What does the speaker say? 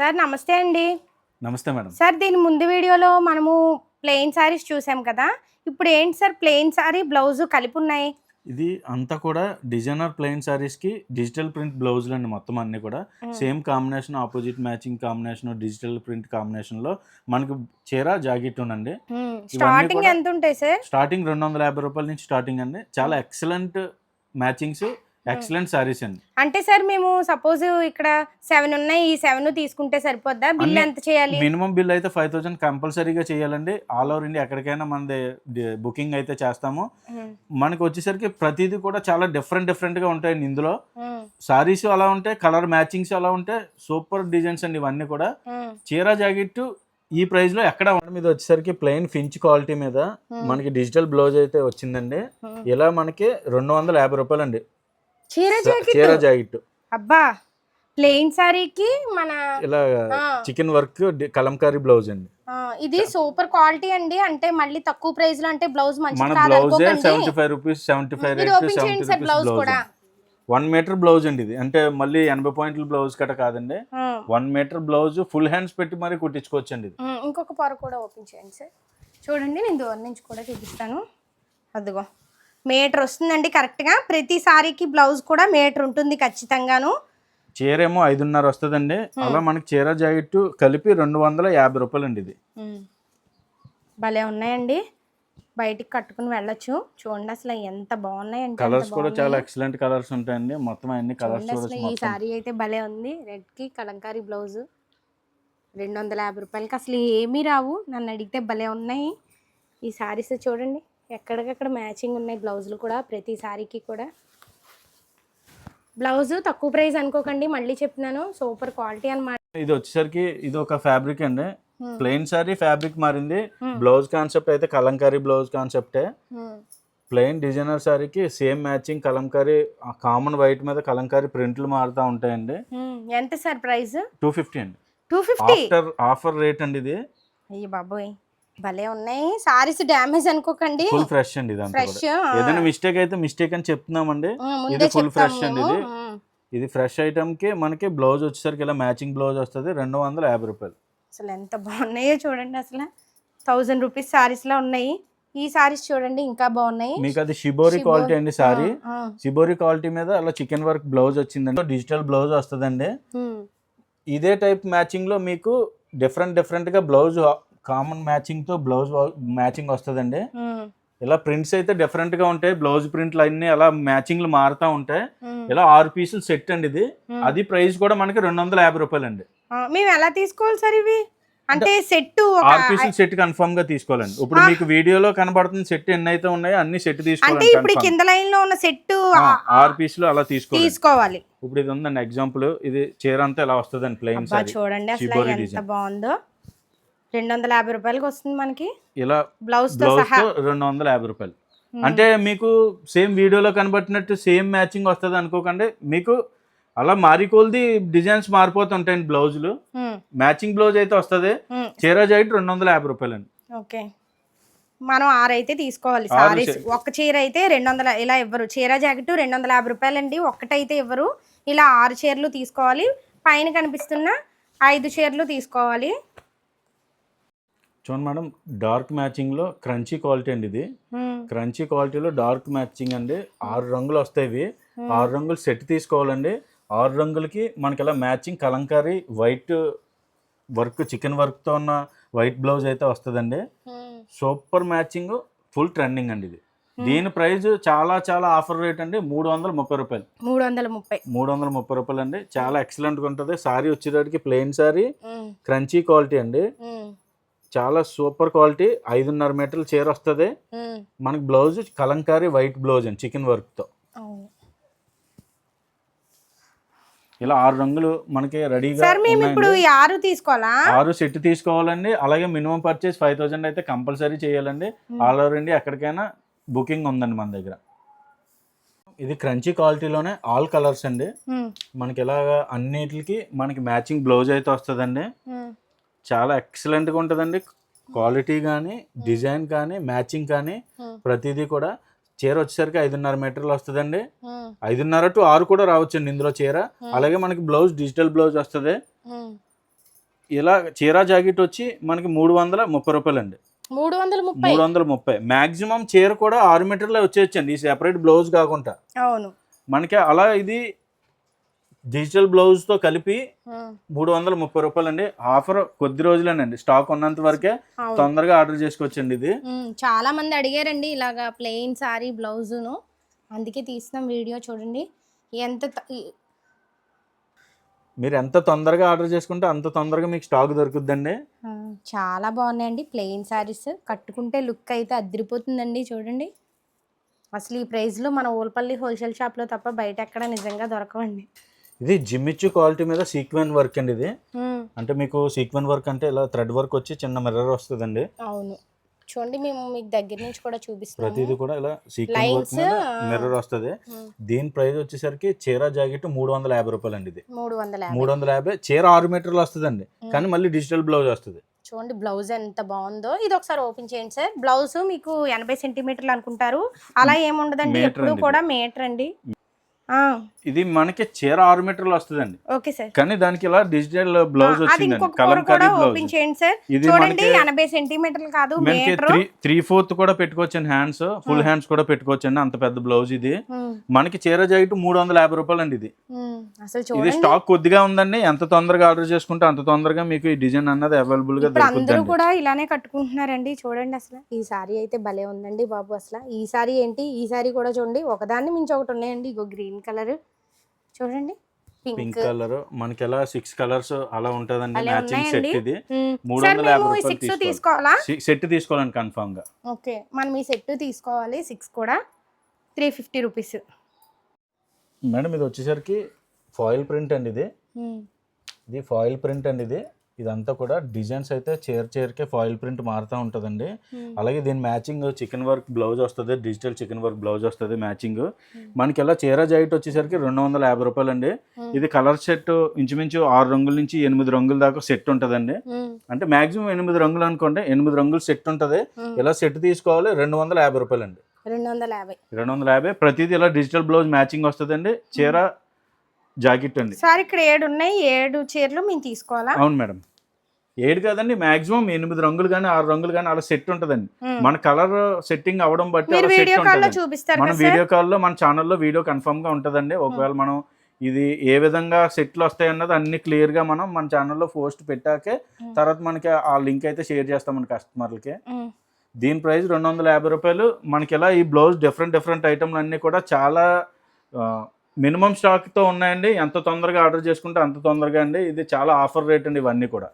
Sir నమస్తే అండి. నమస్తే మేడం. సార్ దీని ముందు వీడియోలో మనము ప్లెయిన్ శారీస్ చూసాం కదా. ఇప్పుడు ఏంటి సార్ ప్లెయిన్ శారీ బ్లౌజ్ కలిపి ఉన్నాయి ఇది అంతా కూడా డిజైనర్ ప్లెయిన్ సారీస్కి డిజిటల్ ప్రింట్ బ్లౌజులు అండి మొత్తం అన్ని కూడా. Same combination opposite matching combination digital print కాంబినేషన్లో మనకు చీర జాకెట్ ఉందండి. స్టార్టింగ్ ఎంత ఉంటాయి సార్? స్టార్టింగ్ రెండు వందల యాభై రూపాయల నుంచి స్టార్టింగ్ అండి. చాలా ఎక్సలెంట్ మ్యాచింగ్స్ ఎక్సలెంట్ సారీస్ అండి. అంటే సార్ మేము సపోజ్ ఇక్కడ సెవెన్ ఉన్నాయి ఈ సెవెన్ తీసుకుంటే సరిపోద్దా? బిల్ ఎంత చేయాలి? మినిమం బిల్ అయితే ఫైవ్ థౌసండ్ కంపల్సరీగా చేయాలండి. ఆల్ ఓవర్ ఇండియా ఎక్కడికైనా మనది బుకింగ్ అయితే చేస్తాము. మనకు వచ్చేసరికి ప్రతిదీ కూడా చాలా డిఫరెంట్ డిఫరెంట్గా ఉంటాయండి ఇందులో. సారీస్ అలా ఉంటాయి కలర్ మ్యాచింగ్స్ అలా ఉంటాయి సూపర్ డిజైన్స్ అండి ఇవన్నీ కూడా. చీర జాకెట్ ఈ ప్రైస్లో ఎక్కడ. మీద వచ్చేసరికి ప్లెయిన్ ఫించ్ క్వాలిటీ మీద. మనకి డిజిటల్ బ్లౌజ్ అయితే వచ్చిందండి. ఇలా మనకి రెండు వందల యాభై రూపాయలు అండి చీర చీర జాకెట్? జాకెట్. అబ్బా ప్లెయిన్ శారీకి మన ఇలా చికెన్ వర్క్ కలంకారీ బ్లౌజ్ అండి. ఇది సూపర్ క్వాలిటీ అండి. అంటే మళ్ళీ తక్కువ ప్రైస్లో అంటే బ్లౌజ్ మన మంచిది బ్లౌజే seventy five rupees seventy five blouse కూడా. వన్ మీటర్ బ్లౌజ్ అండి ఇది. అంటే మళ్ళీ ఎనభై పాయింట్ల బ్లౌజ్ కట కాదండి. One metre blouse full hands పెట్టి మరీ కుట్టించుకోవచ్చు అండి ఇంకొక పొర కూడా ఓపెన్ చేయండి సార్. చూడండి నేను దూరం నుంచి కూడా చూపిస్తాను. అదిగో. మీటర్ వస్తుందండి కరెక్ట్గా. ప్రతి సారీకి బ్లౌజ్ కూడా మీటర్ ఉంటుంది ఖచ్చితంగాను. చీర ఏమో ఐదున్నర వస్తుందండి. అలా మనకి చీర జాకెట్ కలిపి రెండు వందల యాభై రూపాయలు అండి ఇది. భలే ఉన్నాయండి. బయటికి కట్టుకుని వెళ్ళొచ్చు. చూడండి అసలు ఎంత బాగున్నాయంటే ఎంత కలర్స్ కూడా చాలా. ఎక్సలెంట్ కలర్స్ ఉంటాయండి. మొత్తం అన్ని కలర్స్ ఈ సారీ అయితే భలే ఉంది. రెడ్కి కలంకారీ బ్లౌజ్. రెండు వందల యాభై రూపాయలకి అసలు ఏమీ రావు. నన్ను అడిగితే భలే ఉన్నాయి. ఈ సారీస్ చూడండి. ఎక్కడికక్కడ మ్యాచింగ్ ఉన్నాయి బ్లౌజులు కూడా ప్రతి సారీకి కూడా. బ్లౌజ్ తక్కువ ప్రైస్ అనుకోకండి మళ్ళీ చెప్తున్నాను సూపర్ క్వాలిటీ అన్నమాట. ఇది వచ్చేసరికి ఇది ఒక ఫ్యాబ్రిక్ అండి. ప్లెయిన్ సారీ ఫ్యాబ్రిక్ మారింది. బ్లౌజ్ కాన్సెప్ట్ అయితే కలంకారీ బ్లౌజ్ కాన్సెప్టే. ప్లెయిన్ డిజైనర్ సారీకి same matching Kalamkari common white మీద కలంకారీ ప్రింట్లు మారుతూ ఉంటాయండి. ఎంత సార్ ప్రైస్ టూ ఫిఫ్టీ అండి. Two fifty? ఆఫర్ రేట్ అండి ఇది. అయ్యి బాబోయ్. భలే ఉన్నాయి. సారీస్ డ్యామేజ్ అనుకోకండి. ఫుల్ ఫ్రెష్ అండి ఫ్రెష్ ఏదైనా మిస్టేక్ అయితే మిస్టేక్ అని చెప్తున్నామండి. ఇది చెప్తాము fresh అండి. ఇది. ఇది ఫ్రెష్ ఐటమ్కి మనకి బ్లౌజ్ వచ్చేసరికి ఇలా మ్యాచింగ్ బ్లౌజ్ వస్తుంది. రెండు వందల యాభై రూపాయలు. అసలు ఎంత బాగున్నాయో చూడండి అసలు. థౌజండ్ రూపీస్ సారీస్లో ఉన్నాయి. ఈ సారీస్ చూడండి ఇంకా బాగున్నాయి. మీకు అది షిబోరి. క్వాలిటీ అండి సారీ. షిబోరి క్వాలిటీ మీద అలా చికెన్ వర్క్ బ్లౌజ్ వచ్చిందండి. డిజిటల్ బ్లౌజ్ వస్తుందండి. ఇదే టైప్ మ్యాచింగ్లో మీకు డిఫరెంట్ డిఫరెంట్గా బ్లౌజ్ కామన్ మ్యాచింగ్తో బ్లౌజ్ మ్యాచింగ్ వస్తుందండి. ఇలా ప్రింట్స్ అయితే డిఫరెంట్గా ఉంటాయి. బ్లౌజ్ ప్రింట్లు అన్ని అలా మ్యాచింగ్లు మారుతూ ఉంటాయి. ఇలా ఆరు పీసులు సెట్ అండి ఇది. అది ప్రైస్ కూడా మనకి రెండు వందల యాభై రూపాయలు అండి మేము ఎలా తీసుకోవాలి సార్ ఇవి? అంటే సెట్ ఆరు పీసులు సెట్ కన్ఫర్మ్గా తీసుకోవాలండి. ఇప్పుడు మీకు వీడియోలో కనబడుతున్న సెట్ ఎన్ని అయితే ఉన్నాయో అన్ని సెట్ అంటే తీసుకోవాలండి ఇప్పుడు. కింద లైన్లో ఉన్న సెట్ ఆరు పీసులు అలా తీసుకోవాలి. తీసుకోవాలి. ఇప్పుడు ఇది ఉందండి ఎగ్జాంపుల్ ఇది చీర అంతా ఇలా వస్తుందండి ప్లెయిన్ చూడండి అసలు ఎంత బాగుందో. రెండు వందల యాభై రూపాయలకి వస్తుంది మనకి. ఇలా బ్లౌజ్ రెండు వందల యాభై రూపాయలు. అంటే మీకు సేమ్ వీడియోలో కనబట్టినట్టు సేమ్ మ్యాచింగ్ వస్తుంది అనుకోకండి. మీకు అలా మారికోల్ది డిజైన్స్ మారిపోతుంటాయండి బ్లౌజులు. మ్యాచింగ్ బ్లౌజ్ అయితే వస్తుంది. చీర జాకెట్ రెండు వందల యాభై రూపాయలు అండి ఓకే. మనం ఆరు అయితే తీసుకోవాలి సారీస్. ఒక్క చీర అయితే రెండు వందల ఇలా ఇవ్వరు చీర జాకెట్ రెండు వందల యాభై రూపాయలండి. ఒక్కటైతే ఇవ్వరు ఇలా ఆరు చీరలు తీసుకోవాలి. పైన కనిపిస్తున్న ఐదు చీరలు తీసుకోవాలి. చూడండి మేడం డార్క్ మ్యాచింగ్లో క్రంచీ క్వాలిటీ అండి ఇది. క్రంచీ క్వాలిటీలో డార్క్ మ్యాచింగ్ అండి. ఆరు రంగులు వస్తాయి ఇవి. ఆరు రంగులు సెట్ తీసుకోవాలండి. ఆరు రంగులకి మనకి ఇలా matching Kalamkari white work chikan వర్క్తో ఉన్న వైట్ బ్లౌజ్ అయితే వస్తుందండి. సూపర్ మ్యాచింగ్ ఫుల్ ట్రెండింగ్ అండి ఇది. దీని ప్రైస్ చాలా చాలా ఆఫర్ రేట్ అండి. మూడు వందల ముప్పై రూపాయలు. మూడు వందల ముప్పై. మూడు వందల ముప్పై రూపాయలు అండి చాలా ఎక్సలెంట్గా ఉంటుంది. సారీ వచ్చేటప్పటికి ప్లెయిన్ సారీ. క్రంచీ క్వాలిటీ అండి. చాలా సూపర్ క్వాలిటీ. ఐదున్నర మీటర్ల చీర వస్తుంది. మనకి బ్లౌజ్ కలంకారీ వైట్ బ్లౌజ్ అండి చికెన్ వర్క్తో. ఇలా ఆరు రంగులు మనకి రెడీగా ఇప్పుడు ఆరు తీసుకోవాలా? ఆరు సెట్ తీసుకోవాలండి. అలాగే మినిమం పర్చేస్ ఫైవ్ థౌసండ్ అయితే కంపల్సరీ చేయాలండి. ఆల్ ఓవర్ ఇండియా ఎక్కడికైనా బుకింగ్ ఉందండి మన దగ్గర. ఇది క్రంచీ క్వాలిటీలోనే ఆల్ కలర్స్ అండి. మనకి ఇలాగా అన్నిటికి మనకి మ్యాచింగ్ బ్లౌజ్ అయితే వస్తుందండి. చాలా ఎక్సలెంట్గా ఉంటుందండి. క్వాలిటీ కానీ డిజైన్ కానీ మ్యాచింగ్ కానీ ప్రతిదీ కూడా చీర వచ్చేసరికి ఐదున్నర మీటర్లు వస్తుందండి. ఉమ్, ఐదున్నర టు ఆరు కూడా రావచ్చండి ఇందులో చీర. అలాగే మనకి బ్లౌజ్ డిజిటల్ బ్లౌజ్ వస్తుంది. ఇలా చీరా జాకెట్ వచ్చి మనకి మూడు వందల ముప్పై రూపాయలు అండి మూడు వందల ముప్పై? మూడు వందల ముప్పై. మాక్సిమం చీర కూడా ఆరు మీటర్లే వచ్చేయచ్చండి. ఈ సెపరేట్ బ్లౌజ్ కాకుండా. అవును. మనకి అలా ఇది డిజిటల్ బ్లౌజ్తో కలిపి మూడు వందల ముప్పై రూపాయలు అండి ఆఫర్ కొద్ది రోజులేనండి. స్టాక్ ఉన్నంత వరకే తొందరగా ఆర్డర్ చేసుకోవచ్చండి ఇది. చాలా మంది అడిగారండి ఇలాగా ప్లెయిన్ సారీ బ్లౌజును. అందుకే తీస్తున్నాం వీడియో చూడండి. ఎంత మీరు ఎంత తొందరగా ఆర్డర్ చేసుకుంటే అంత తొందరగా మీకు స్టాక్ దొరుకుద్దండి. చాలా బాగున్నాయండి ప్లెయిన్ సారీస్ కట్టుకుంటే లుక్ అయితే అదిరిపోతుందండి చూడండి. అసలు ఈ ప్రైస్లో మన ఓల్పల్లి హోల్సేల్ షాప్లో తప్ప బయట ఎక్కడ నిజంగా దొరకవండి. ఇది జిమ్మిచ్చు క్వాలిటీ మీద సీక్వెన్ వర్క్ అండి ఇది. అంటే మీకు సీక్వెన్ వర్క్ అంటే ఇలా థ్రెడ్ వర్క్ వచ్చి చిన్న మిర్రర్ వస్తుందండి. అవును. చూడండి మేము మీకు దగ్గర నుంచి కూడా ప్రతిదీ చూపిస్తాము కూడా ఇలా సీక్వెన్ వర్క్ మీద. మిర్రర్ వస్తుంది. దీని ప్రైస్ వచ్చేసరికి చీర జాకెట్ మూడు వందల యాభై రూపాయలు అండి ఇది. మూడు వందల. మూడు వందల యాభై చీర ఆరు మీటర్లు వస్తుందండి. కానీ మళ్ళీ డిజిటల్ బ్లౌజ్ వస్తుంది. చూడండి బ్లౌజ్ ఎంత బాగుందో. ఇది ఒకసారి ఓపెన్ చేయండి సార్. బ్లౌజ్ మీకు ఎనభై సెంటీమీటర్లు అనుకుంటారు. అలా ఏముండదండి? ఎప్పుడు కూడా మీటర్ అండి. ఇది మనకి చీర ఆరు మీటర్లు వస్తుందండి. Okay sir. కానీ దానికి ఇలా డిజిటల్ బ్లౌజ్ వచ్చిందండి కలంకారీ కూడా బ్లౌజ్. ఇది చూడండి మనకి ఎనభై సెంటీమీటర్లు కాదు మనకి త్రీ త్రీ ఫోర్త్ కూడా పెట్టుకోవచ్చండి హ్యాండ్స్. ఫుల్ హ్యాండ్స్ కూడా పెట్టుకోవచ్చండి అంత పెద్ద బ్లౌజ్ ఇది. మనకి చీర జాకెట్ మూడు వందల యాభై రూపాయలు అండి ఇది ఇది స్టాక్ కొద్దిగా ఉందండి ఎంత తొందరగా ఆర్డర్ చేసుకుంటే అంత తొందరగా మీకు ఈ డిజైన్ అన్నది అవైలబుల్గా అందరూ కూడా ఇలానే కట్టుకుంటున్నారండి చూడండి అసలు. ఈ సారీ అయితే భలే ఉందండి బాబు అసలు. ఈ సారీ ఏంటి? ఈ సారీ కూడా చూడండి ఒకదాన్ని మించి ఒకటి ఉన్నాయండి ఇగో గ్రీన్ కలర్. చూడండి. పింక్. కలర్. మనకి ఎలా సిక్స్ కలర్స్ అలా ఉంటదండి మ్యాచింగ్ సెట్. ఇది. మూడు వందల యాభై రూపాయలు తీసుకోవాలి. సెట్ తీసుకోవాలండి కన్ఫామ్గా. ఓకే. మనం ఈ సెట్ తీసుకోవాలి సిక్స్ కూడా. Three fifty rupees. మేడం ఇది వచ్చేసరికి ఫాయిల్ ప్రింట్ అండి ఇది. ఇది ఫాయిల్ ప్రింట్ అండి ఇది. ఇదంతా కూడా డిజైన్స్ అయితే చైర్ చైర్కే ఫాయిల్ ప్రింట్ మారుతూ ఉంటుందండి. అలాగే దీని మ్యాచింగ్ చికెన్ వర్క్ బ్లౌజ్ వస్తుంది డిజిటల్ చికెన్ వర్క్ బ్లౌజ్ వస్తుంది మ్యాచింగ్. మనకి ఎలా చీర జాయిట్ వచ్చేసరికి రెండు వందల యాభై రూపాయలు అండి ఇది కలర్ సెట్ ఇంచుమించు ఆరు రంగుల నుంచి ఎనిమిది రంగుల దాకా సెట్ ఉంటుందండి. అంటే మాక్సిమం ఎనిమిది రంగులు అనుకోండి ఎనిమిది రంగులు సెట్ ఉంటుంది. ఇలా సెట్ తీసుకోవాలి? రెండు వందల యాభై రూపాయలు అండి రెండు వందల యాభై. రెండు వందల యాభై. ప్రతిదీ ఇలా డిజిటల్ బ్లౌజ్ మ్యాచింగ్ వస్తుందండి చీర జాకెట్ అండి. సార్ ఇక్కడ ఏడు ఉన్నాయి ఏడు చీరలు మేము తీసుకోవాలా? అవును మేడం. ఏడు కాదండి మాక్సిమం ఎనిమిది రంగులు కానీ ఆరు రంగులు కానీ అలా సెట్ ఉంటుందండి. మన కలర్ సెట్టింగ్ అవ్వడం బట్టి అలా సెట్ ఉంటుంది మన వీడియో కాల్లో మన ఛానల్లో వీడియో కన్ఫర్మ్గా ఉంటుందండి. ఒకవేళ మనం ఇది ఏ విధంగా సెట్లు వస్తాయి అన్నది అన్ని క్లియర్గా మనం మన ఛానల్లో పోస్ట్ పెట్టాకే. తర్వాత మనకి ఆ లింక్ అయితే షేర్ చేస్తాం మన కస్టమర్లకి. దీని ప్రైస్ రెండు వందల యాభై రూపాయలు. మనకి ఇలా ఈ బ్లౌజ్ డిఫరెంట్ డిఫరెంట్ ఐటమ్లు అన్నీ కూడా చాలా మినిమం స్టాక్తో ఉన్నాయండి. ఎంత తొందరగా ఆర్డర్ చేసుకుంటే అంత తొందరగా అండి. ఇది చాలా ఆఫర్ రేట్ అండి ఇవన్నీ కూడా.